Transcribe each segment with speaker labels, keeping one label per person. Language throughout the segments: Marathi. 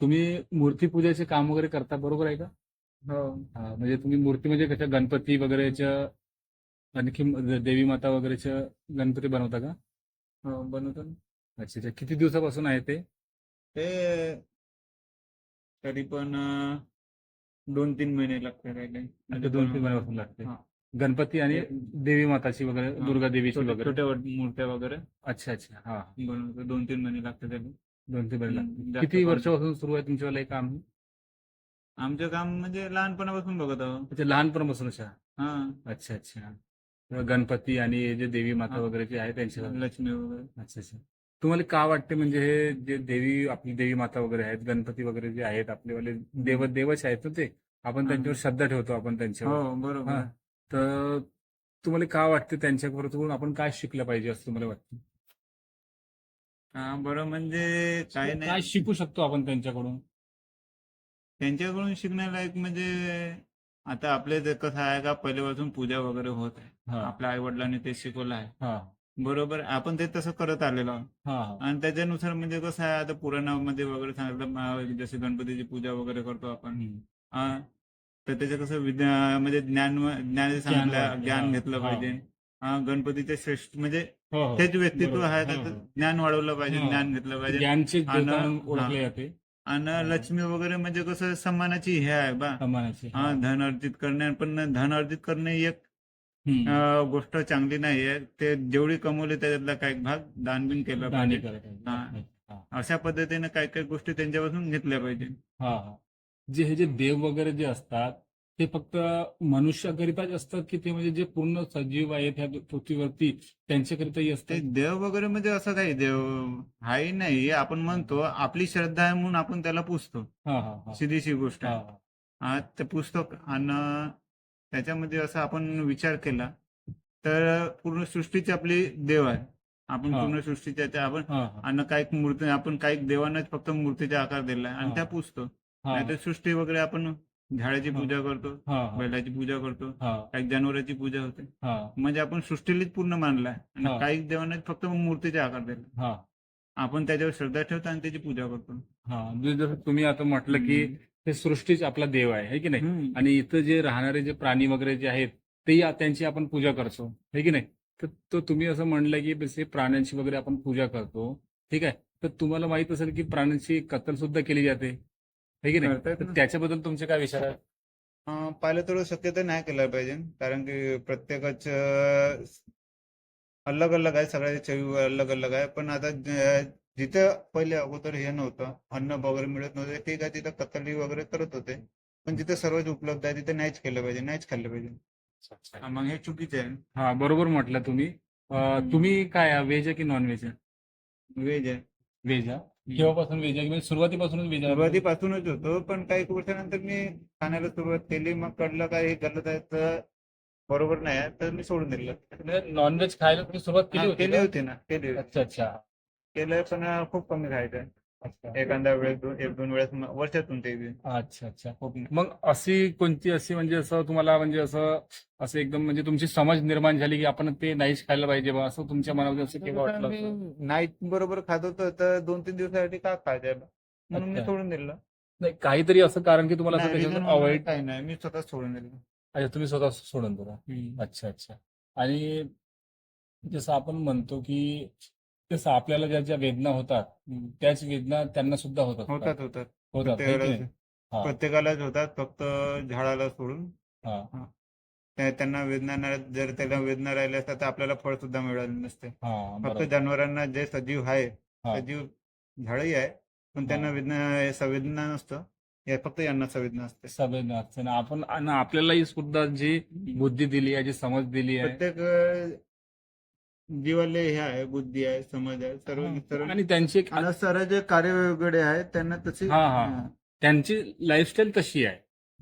Speaker 1: तुम्ही मूर्ती पूजेचे काम वगैरे करता बरोबर आहे का?
Speaker 2: हो.
Speaker 1: हा, म्हणजे तुम्ही मूर्ती म्हणजे कशा गणपती वगैरेच्या आणखी देवी माता वगैरेच्या गणपती बनवता का?
Speaker 2: हो बनवतो ना.
Speaker 1: अच्छा अच्छा. किती दिवसापासून आहे ते?
Speaker 2: ते तरी पण अं, दोन तीन महिने लागते राहिले.
Speaker 1: अच्छा, दोन तीन महिन्यापासून लागते.
Speaker 2: हा.
Speaker 1: गणपती आणि देवी माताची वगैरे
Speaker 2: हा.
Speaker 1: दुर्गा देवीची
Speaker 2: छोटे
Speaker 1: वगैरे.
Speaker 2: छोट्या मूर्त्या वगैरे.
Speaker 1: अच्छा अच्छा. हा.
Speaker 2: बनवतो. दोन तीन महिने लागते त्याला.
Speaker 1: दोन लागते.
Speaker 2: जास्त
Speaker 1: किती
Speaker 2: पण-
Speaker 1: वर्षापासून सुरू आहे तुमच्यावाला हे काम?
Speaker 2: आमचं काम म्हणजे लहानपणापासून बघत आहो.
Speaker 1: अच्छा लहानपणापासून अच्छा
Speaker 2: हा.
Speaker 1: अच्छा अच्छा. तर गणपती आणि हे जे देवी माता
Speaker 2: हा.
Speaker 1: वगैरे जे आहे त्यांच्या
Speaker 2: लक्ष्मी वगैरे.
Speaker 1: अच्छा अच्छा. तुम्हाला का वाटते म्हणजे हे जे देवी आपली देवी माता वगैरे आहेत गणपती वगैरे जे आहेत आपलेवाले देव देवच आहेत ना ते? आपण
Speaker 2: हा.
Speaker 1: त्यांच्यावर श्रद्धा ठेवतो आपण त्यांच्यावर.
Speaker 2: हो बरोबर.
Speaker 1: हा. तर तुम्हाला का वाटते त्यांच्याबरोबर आपण काय शिकलं पाहिजे असं तुम्हाला वाटतं?
Speaker 2: बरं म्हणजे काय
Speaker 1: काय
Speaker 2: नाही
Speaker 1: शिकू शकतो आपण त्यांच्याकडून
Speaker 2: त्यांच्याकडून शिकण्यालायक म्हणजे आता आपले ते कसं आहे का पहिल्यापासून पूजा वगैरे होत आहे
Speaker 1: हा
Speaker 2: आपल्या आई वडिलांनी ते शिकवलं आहे
Speaker 1: हा
Speaker 2: बरोबर आपण ते तसं करत आलेलो आहोत
Speaker 1: हा हा.
Speaker 2: आणि त्याच्यानुसार म्हणजे कसं आहे आता पुराणामध्ये वगैरे सांगितलं अं, जसे गणपतीची पूजा वगैरे करतो आपण
Speaker 1: हम्म.
Speaker 2: तर त्याचं कसं विज्ञा म्हणजे ज्ञान ज्ञान सांगितलं
Speaker 1: वाढते.
Speaker 2: ज्ञान
Speaker 1: हा.
Speaker 2: घेतलं. पाहिजे गणपतीचे श्रेष्ठ म्हणजे. तेच व्यक्तित्व. आहे
Speaker 1: हो,
Speaker 2: त्याचं
Speaker 1: हो.
Speaker 2: ज्ञान वाढवलं पाहिजे
Speaker 1: हा.
Speaker 2: ज्ञान घेतलं पाहिजे हा.
Speaker 1: ओळखले जाते
Speaker 2: आणि लक्ष्मी वगैरे म्हणजे कसं सन्मानाची हे आहे बा हा धन अर्जित करणे पण धन अर्जित करणे ही एक गोष्ट चांगली नाही आहे ते जेवढी कमवली त्याच्यातला काही भाग दानबिन केला
Speaker 1: दानी
Speaker 2: पाहिजे हा.
Speaker 1: हा.
Speaker 2: अशा पद्धतीने काही काही गोष्टी त्यांच्यापासून घेतल्या पाहिजे
Speaker 1: हा हा जे हे जे देव वगैरे जे असतात ते फक्त मनुष्याकरिताच असतात की ते म्हणजे जे पूर्ण सजीव आहेत ह्या पृथ्वीवरती त्यांच्याकरिताही
Speaker 2: ते
Speaker 1: असतात
Speaker 2: देव वगैरे म्हणजे असं काही देव हाही नाही. आपण म्हणतो आपली श्रद्धा आहे म्हणून आपण त्याला पुजतो. सीधीशी गोष्ट आहे. ते पुस्तक आणि त्याच्यामध्ये असं आपण विचार केला तर पूर्ण सृष्टीची आपली देव आहे. आपण. पूर्ण सृष्टीच्या आपण आणि काही मूर्ती आपण काही देवांनाच फक्त मूर्तीचा आकार दिला आणि. त्या पुजतो. सृष्टी वगैरे आपण झाडाची. पूजा करतो बैलाची पूजा करतो काही जनावरांची पूजा होते. म्हणजे आपण सृष्टीलाच पूर्ण मानलाय
Speaker 1: हा.
Speaker 2: आणि काही देवांना फक्त मूर्तीचा आकार दिला.
Speaker 1: हा.
Speaker 2: आपण त्याच्यावर श्रद्धा ठेवतो आणि त्याची पूजा करतो.
Speaker 1: हा. म्हणजे जसं तुम्ही आता म्हटलं की हे सृष्टीच आपला देव आहे है की नाही. आणि इथं जे राहणारे जे प्राणी वगैरे जे आहेत आ- त्यांची आपण पूजा करतो है की नाही? तर तो तुम्ही असं म्हणलं की प्राण्यांची वगैरे आपण पूजा करतो ठीक आहे? तर तुम्हाला माहीत असेल की प्राण्यांची कत्तल सुद्धा केली जाते. है की नाही? तर. त्याच्याबद्दल तुमचे काय विचार आहेत?
Speaker 2: अं, पाहिलं तर शक्यतो नाही केलं पाहिजे. कारण की प्रत्येकाचं अलग अलग आहे सगळ्याची चवी अलग अलग आहे. पण आता जिथं पहिले अगोदर हे नव्हतं अन्न वगैरे मिळत नव्हते ठीक आहे तिथं कत्तली वगैरे करत होते. पण जिथं सर्वच उपलब्ध आहे तिथे नाहीच केलं पाहिजे नाहीच खाल्लं पाहिजे. मग हे चुकीचं आहे.
Speaker 1: हा बरोबर म्हटलं तुम्ही. तुम्ही काय व्हेज आहे की नॉन व्हेज आहे?
Speaker 2: वेज आहे.
Speaker 1: व्हेज आहे. केव्हापासून आहे? म्हणजे सुरुवातीपासूनच आहे?
Speaker 2: सुरुवातीपासूनच होतो पण काही वर्षानंतर मी खाण्याला सुरुवात केली. मग कळलं काय हे गलत आहे तर बरोबर नाही आहे तर मी सोडून दिलं.
Speaker 1: नॉनव्हेज खायला तुम्ही सुरुवात केली
Speaker 2: हा,
Speaker 1: होती
Speaker 2: केली
Speaker 1: का?
Speaker 2: होती ना केली होती.
Speaker 1: अच्छा अच्छा.
Speaker 2: केलंय पण खूप कमी
Speaker 1: अच्छा
Speaker 2: एखाद्या वेळेस दोन एक दोन वेळेस म- वर्षातून ते बी.
Speaker 1: अच्छा अच्छा
Speaker 2: नाही.
Speaker 1: मग अशी कोणती अशी म्हणजे असं तुम्हाला म्हणजे असं असं एकदम म्हणजे तुमची समज निर्माण झाली की आपण ते नाहीच खायला पाहिजे बा असं तुमच्या मनामध्ये असं केव्हा वाटलं
Speaker 2: मी? नाईट बरोबर खात होतो तर दोन तीन दिवसासाठी का खायचंय म्हणून मी
Speaker 1: अच्छा.
Speaker 2: सोडून दिलं
Speaker 1: नाही काहीतरी असं कारण की तुम्हाला असं
Speaker 2: नाही,
Speaker 1: त्याच्यातून अवॉइड
Speaker 2: काही नाही मी स्वतः सोडून दिलं
Speaker 1: अच्छा तुम्ही स्वतः सोडून दिला अच्छा अच्छा आणि जसं आपण म्हणतो की जसं आपल्याला ज्या ज्या वेदना होतात त्याच वेदना त्यांना सुद्धा
Speaker 2: होतात होतात.
Speaker 1: होतात है की नाही?
Speaker 2: प्रत्येकालाच
Speaker 1: हा.
Speaker 2: प्रत्येकालाच होतात फक्त झाडाला सोडून.
Speaker 1: हा.
Speaker 2: त्या- त्यांना वेदना नाही जर त्याला वेदना राहिल्या असतात तर आपल्याला फळ सुद्धा मिळालं नसते.
Speaker 1: हा
Speaker 2: फक्त
Speaker 1: बरोबर.
Speaker 2: जनावरांना जे सजीव आहे
Speaker 1: हा.
Speaker 2: सजीव झाडही आहे पण त्यांना
Speaker 1: हा.
Speaker 2: वेदना संवेदना नसतं. हे फक्त यांना संवेदना असते.
Speaker 1: संवेदना असते. ना आपण आणि आपल्यालाही सुद्धा जी बुद्धी दिली आहे जी समज दिली आहे.
Speaker 2: प्रत्येक अं, जीवाले हे आहे बुद्धी आहे समज आहे सर्व सर्व
Speaker 1: आणि त्यांची एक
Speaker 2: आणि सर्व जे कार्य वेगळे आहेत त्यांना तशी
Speaker 1: हा, हा. त्यांची लाईफस्टाईल तशी आहे.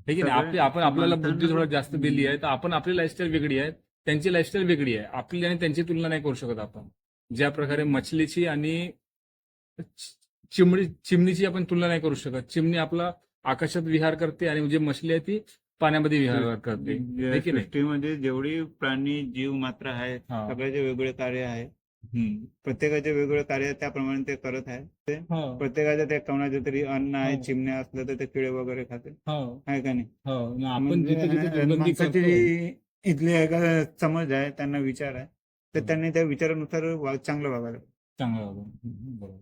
Speaker 1: हे की नाही?
Speaker 2: सगळे
Speaker 1: आपली आपण आपल्याला बुद्धी थोडं जास्त दिली आहे तर आपण आपली लाईफस्टाईल वेगळी आहे. त्यांची लाईफस्टाईल वेगळी आहे. आपली आणि त्यांची तुलना नाही करू शकत आपण. ज्या प्रकारे मछलीची आणि चिमणी चिमणीची आपण तुलना नाही करू शकत. चिमणी आपला आकाशात विहार करते आणि जे मछली आहे ती पाण्यामध्ये विहार करते.
Speaker 2: या
Speaker 1: है की नाही?
Speaker 2: सृष्टीमध्ये जेवढी प्राणी जीव मात्र आहेत
Speaker 1: हा.
Speaker 2: सगळ्याचे वेगळे कार्य आहे.
Speaker 1: हम्म.
Speaker 2: प्रत्येकाचे वेगवेगळे कार्य त्याप्रमाणे ते करत आहे ते
Speaker 1: हो.
Speaker 2: प्रत्येकाच्या त्या कोणाचे तरी अन्न आहे
Speaker 1: हो.
Speaker 2: चिमण्या असलं तर ते किडे वगैरे खाते.
Speaker 1: हो.
Speaker 2: आहे का नाही?
Speaker 1: हो. मग आपण
Speaker 2: म्हणजे
Speaker 1: जिथे जिथे
Speaker 2: अं,
Speaker 1: दुर्गंधी
Speaker 2: माणसाची
Speaker 1: करतो.
Speaker 2: जी इथली आहे का समज आहे त्यांना विचार आहे. तर
Speaker 1: हम्म.
Speaker 2: त्यांनी त्या विचारानुसार वा- चांगलं वागायला
Speaker 1: चांगलं. हम्म, बरोबर.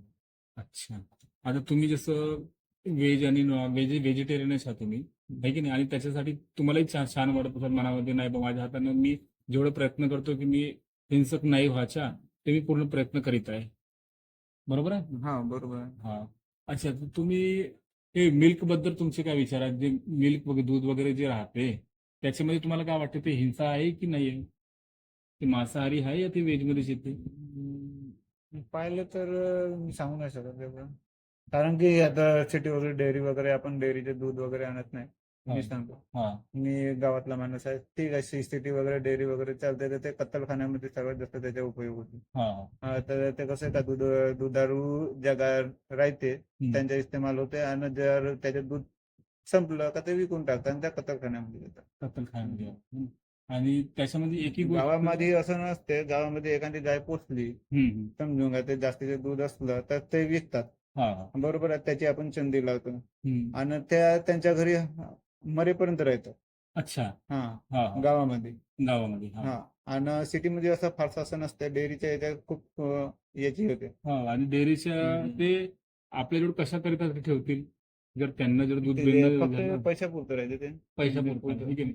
Speaker 1: अच्छा. आता तुम्ही जसं व्हेज आणि व्हेज व्हेजिटेरियनच आहात तुम्ही आहे की नाही? आणि त्याच्यासाठी तुम्हालाही छान छान वाटत असेल मनामध्ये नाही बा माझ्या हातानं मी जेवढं प्रयत्न करतो की मी हिंसक नाही व्हायचा ते मी पूर्ण प्रयत्न करीत आहे. बरोबर आहे?
Speaker 2: हा बरोबर आहे.
Speaker 1: हा. अच्छा तर तुम्ही हे मिल्कबद्दल तुमचे काय विचार आहेत? जे मिल्क वगैरे दूध वगैरे जे राहते त्याच्यामध्ये तुम्हाला काय वाटतं? ते हिंसा आहे की नाही आहे? ते मांसाहारी आहे या ते व्हेज मध्येच येते
Speaker 2: पाहिलं तर मी सांगू नाही शकत कारण की आता सिटी वगैरे डेअरी वगैरे आपण डेअरीचे दूध वगैरे आणत नाही. मी सांगतो.
Speaker 1: हा.
Speaker 2: मी गावातला माणूस आहे. ठीक आहे सिटी वगैरे डेअरी वगैरे चालते तर ते कत्तलखान्यामध्ये सर्वात जास्त त्याचा उपयोग होतो.
Speaker 1: हा.
Speaker 2: हा, तर ते कसं आहे का दूध दुधारू ज्या गाय राहते. त्यांचा इस्तेमाल होते आणि जर त्याचे दूध संपलं का ते विकून टाकतात आणि त्या कत्तलखान्यामध्ये देतात.
Speaker 1: कत्तलखान्यामध्ये. हम्म. आणि त्याच्यामध्ये गोष्ट
Speaker 2: गावामध्ये असं नसते. गावामध्ये एखादी गाय पोचली
Speaker 1: हम्म, हम्म.
Speaker 2: समजून घ्या ते जास्तीचे दूध असलं तर ते विकतात.
Speaker 1: हा.
Speaker 2: बरोबर आहे त्याची आपण चंदी लावतो.
Speaker 1: हम्म.
Speaker 2: आणि त्या त्यांच्या घरी मरेपर्यंत राहतात
Speaker 1: अच्छा.
Speaker 2: हा.
Speaker 1: हा हा.
Speaker 2: गावामध्ये.
Speaker 1: गावामध्ये हा.
Speaker 2: हा. आणि सिटीमध्ये असं फारसं असं नसतं. डेअरीच्या याच्यात खूप अं, याची होते.
Speaker 1: हा आणि डेअरीच्या
Speaker 2: हम्म.
Speaker 1: ते आपल्याजवळ कशा करिता ते ठेवतील? जर त्यांना जर दूध
Speaker 2: ते
Speaker 1: बेंड
Speaker 2: फक्त पैशापुरतं राहते ते.
Speaker 1: पैसा
Speaker 2: म्हणजे पुरतं.
Speaker 1: ठीक आहे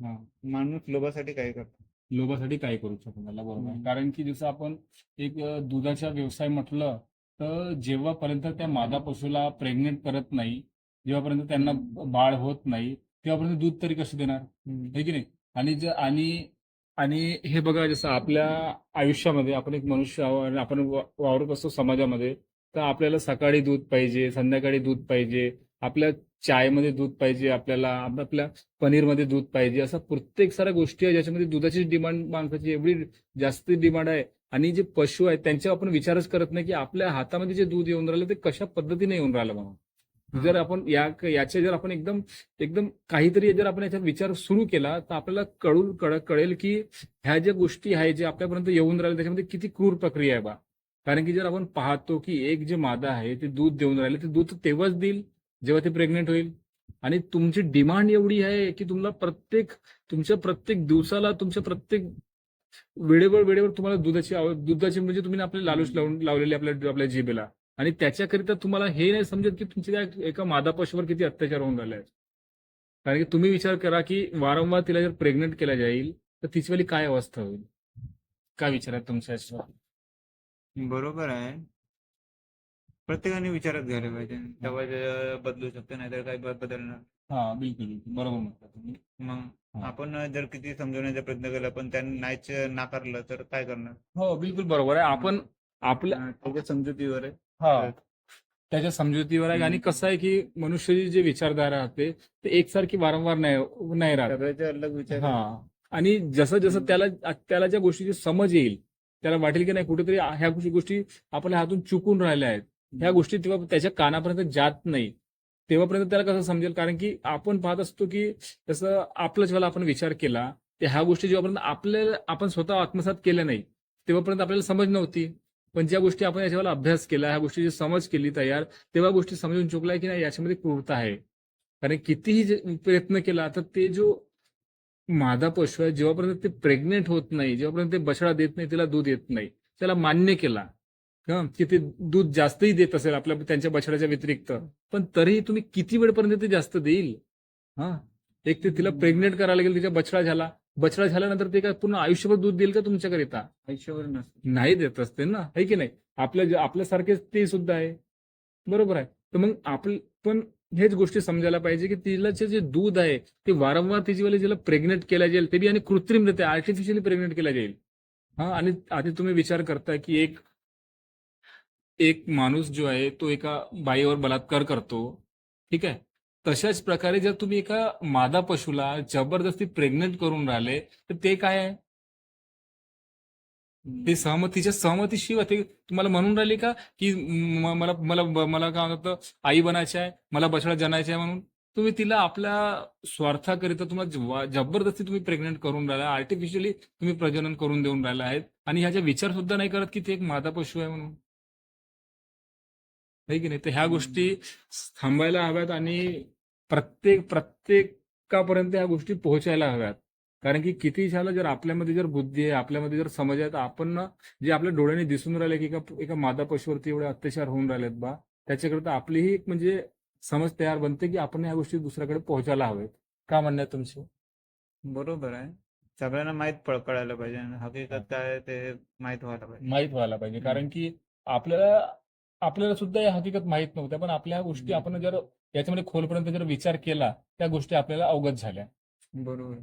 Speaker 1: हा.
Speaker 2: माणूस लोभासाठी काय करतो
Speaker 1: लोभासाठी काय करू शकतो त्याला बरोबर. आहे.
Speaker 2: हम्म.
Speaker 1: कारण की जसं आपण एक अ, दुधाचा व्यवसाय म्हटलं तर जेव्हापर्यंत त्या मादा पशुला प्रेग्नेंट करत नाही जेव्हापर्यंत त्यांना बाळ होत नाही तेव्हापर्यंत दूध तरी कसं देणार? आहे की नाही? आणि ज आणि आणि हे बघा जसं आपल्या आयुष्यामध्ये आपण एक मनुष्य आपण वावरत असतो समाजामध्ये तर आपल्याला सकाळी दूध पाहिजे संध्याकाळी दूध पाहिजे आपल्या चायमध्ये दूध पाहिजे आपल्याला आप- आपल्या पनीरमध्ये दूध पाहिजे असं प्रत्येक साऱ्या गोष्टी आहे ज्याच्यामध्ये दुधाची डिमांड माणसाची एवढी जास्त डिमांड आहे आणि जे पशु आहेत त्यांच्यावर आपण विचारच करत नाही की आपल्या हातामध्ये जे दूध येऊन राहिलं ते कशा पद्धतीने येऊन राहिलं म्हणून जर आपण या याचे जर आपण एकदम एकदम काहीतरी जर आपण याच्यात विचार सुरू केला तर आपल्याला कळून कळ कळेल की ह्या ज्या गोष्टी आहेत जे आपल्यापर्यंत येऊन राहिले त्याच्यामध्ये किती क्रूर प्रक्रिया आहे बा. कारण की जर आपण पाहतो की एक जे मादा आहे ते दूध देऊन राहिले ते दूध तेव्हाच देईल जेव्हा ते प्रेग्नेंट होईल. आणि तुमची डिमांड एवढी आहे की तुम्हाला प्रत्येक तुमच्या प्रत्येक दिवसाला तुमच्या प्रत्येक वेळेवर वेळेवर तुम्हाला दुधाची दुधाची म्हणजे तुम्ही आपले लालूच लावून लावलेली आपल्या आपल्या जिबेला. आणि त्याच्याकरिता तुम्हाला हे नाही समजत की तुमच्या त्या एका मादा पशुवर किती अत्याचार होऊन राहिले आहेत कारण की तुम्ही विचार करा की वारंवार तिला जर प्रेग्नेंट केला जाईल तर तिची वाली काय अवस्था होईल? काय विचार आहे तुमच्या
Speaker 2: बरोबर आहे. प्रत्येकाने विचारात घ्यायला पाहिजे. तेव्हा बदलू शकतो नाहीतर काही बदलणार
Speaker 1: हा बिलकुल बरोबर म्हणता तुम्ही.
Speaker 2: मग. आपण जर किती समजवण्याचा प्रयत्न केला पण त्यांनी नाहीच नाकारलं तर काय करणार?
Speaker 1: हो बिलकुल बरोबर आहे. आपण आपल्या
Speaker 2: समजुतीवर आहे.
Speaker 1: हा. त्याच्या समजुतीवर आहे. आणि. कसं आहे की मनुष्याची जे विचारधारा राहते ते एकसारखी वारंवार नाही नाही राहत.
Speaker 2: अलग विचार
Speaker 1: हा. आणि जसं जसं त्याला त्याला ज्या गोष्टीची समज येईल त्याला वाटेल की नाही कुठेतरी ह्या गोष्टी आपल्या हातून चुकून राहिल्या आहेत. ह्या गोष्टी तेव्हा त्याच्या कानापर्यंत जात नाही. तेव्हापर्यंत त्याला कसं समजेल? कारण की आपण पाहत असतो की जसं आपलं जेव्हा आपण विचार केला ते ह्या गोष्टी जेव्हापर्यंत आपल्याला आपण स्वतः आत्मसात केल्या नाही तेव्हापर्यंत आपल्याला समज नव्हती. पण ज्या गोष्टी आपण याच्यावर अभ्यास केला ह्या गोष्टीची समज केली तयार तेव्हा गोष्टी समजून चुकल्या की नाही याच्यामध्ये क्रूरता आहे. कारण कितीही जे प्रयत्न केला तर ते जो मादा पशु आहे जेव्हापर्यंत ते प्रेग्नेंट होत नाही जेव्हापर्यंत ते बछडा देत नाही तिला दूध येत नाही त्याला मान्य केला. की ते दूध जास्तही देत असेल आपल्या त्यांच्या बछड्याच्या व्यतिरिक्त. पण तरीही तुम्ही किती वेळपर्यंत ते जास्त देईल? हा. एक ते तिला प्रेग्नेंट करायला गेलं तिच्या बछडा झाला. बछडा झाल्यानंतर ते काय पूर्ण आयुष्यभर दूध देईल का तुमच्याकरिता
Speaker 2: आयुष्यावर नसतं.
Speaker 1: नाही देत असते ना. आहे की नाही? आपल्या आपल्यासारखेच ते सुद्धा आहे. बरोबर आहे. तर मग आपण पण हेच गोष्टी समजायला पाहिजे की तिला जे दूध आहे ते वारंवार तिची जिला प्रेग्नेंट केल्या जाईल ते बी आणि कृत्रिमरित्या आर्टिफिशियली प्रेग्नेंट केल्या जाईल. हा. आणि आधी तुम्ही विचार करताय की एक एक माणूस जो आहे तो एका बाईवर बलात्कार करतो. ठीक आहे? तशाच प्रकारे जर तुम्ही एका मादा पशुला जबरदस्ती प्रेग्नेंट करून राहिले तर ते काय आहे? ते सहमतीच्या सहमतीशिवाय ते तुम्हाला म्हणून राहिले का? की मला मला मला काय म्हणतात आई बनायचं आहे मला बछडा जनायचा आहे म्हणून? तुम्ही तिला आपल्या स्वार्थाकरिता तुम्हाला जबरदस्ती तुम्ही प्रेग्नेंट करून राहिला आर्टिफिशियली तुम्ही प्रजनन करून देऊन राहिला आहेत. आणि ह्याचा विचार सुद्धा नाही करत की ते एक मादा पशु आहे म्हणून. आहे की नाही? तर ह्या गोष्टी थांबायला हव्यात आणि प्रत्येक प्रत्येकापर्यंत ह्या गोष्टी पोहोचायला हव्यात. कारण की किती झालं जर आपल्यामध्ये जर बुद्धी आहे आपल्यामध्ये जर समज आहे तर आपण ना जे आपल्या डोळ्याने दिसून राहिले की एका एका मादा पशुवरती एवढे अत्याचार होऊन राहिलेत बा त्याच्याकरता आपलीही एक म्हणजे समज तयार बनते की आपण ह्या गोष्टी दुसऱ्याकडे पोहोचायला हवेत. का म्हणणं आहे तुमचं?
Speaker 2: बरोबर आहे. सगळ्यांना माहीत पड कळायला पाहिजे. हकीकत काय आहे ते माहीत व्हायला पाहिजे.
Speaker 1: माहीत व्हायला पाहिजे. कारण की आपल्याला आपल्याला सुद्धा या हकीकत माहीत नव्हत्या पण आपल्या गोष्टी. आपण जर याच्यामध्ये खोलपर्यंत जर विचार केला त्या गोष्टी आपल्याला अवगत झाल्या
Speaker 2: बरोबर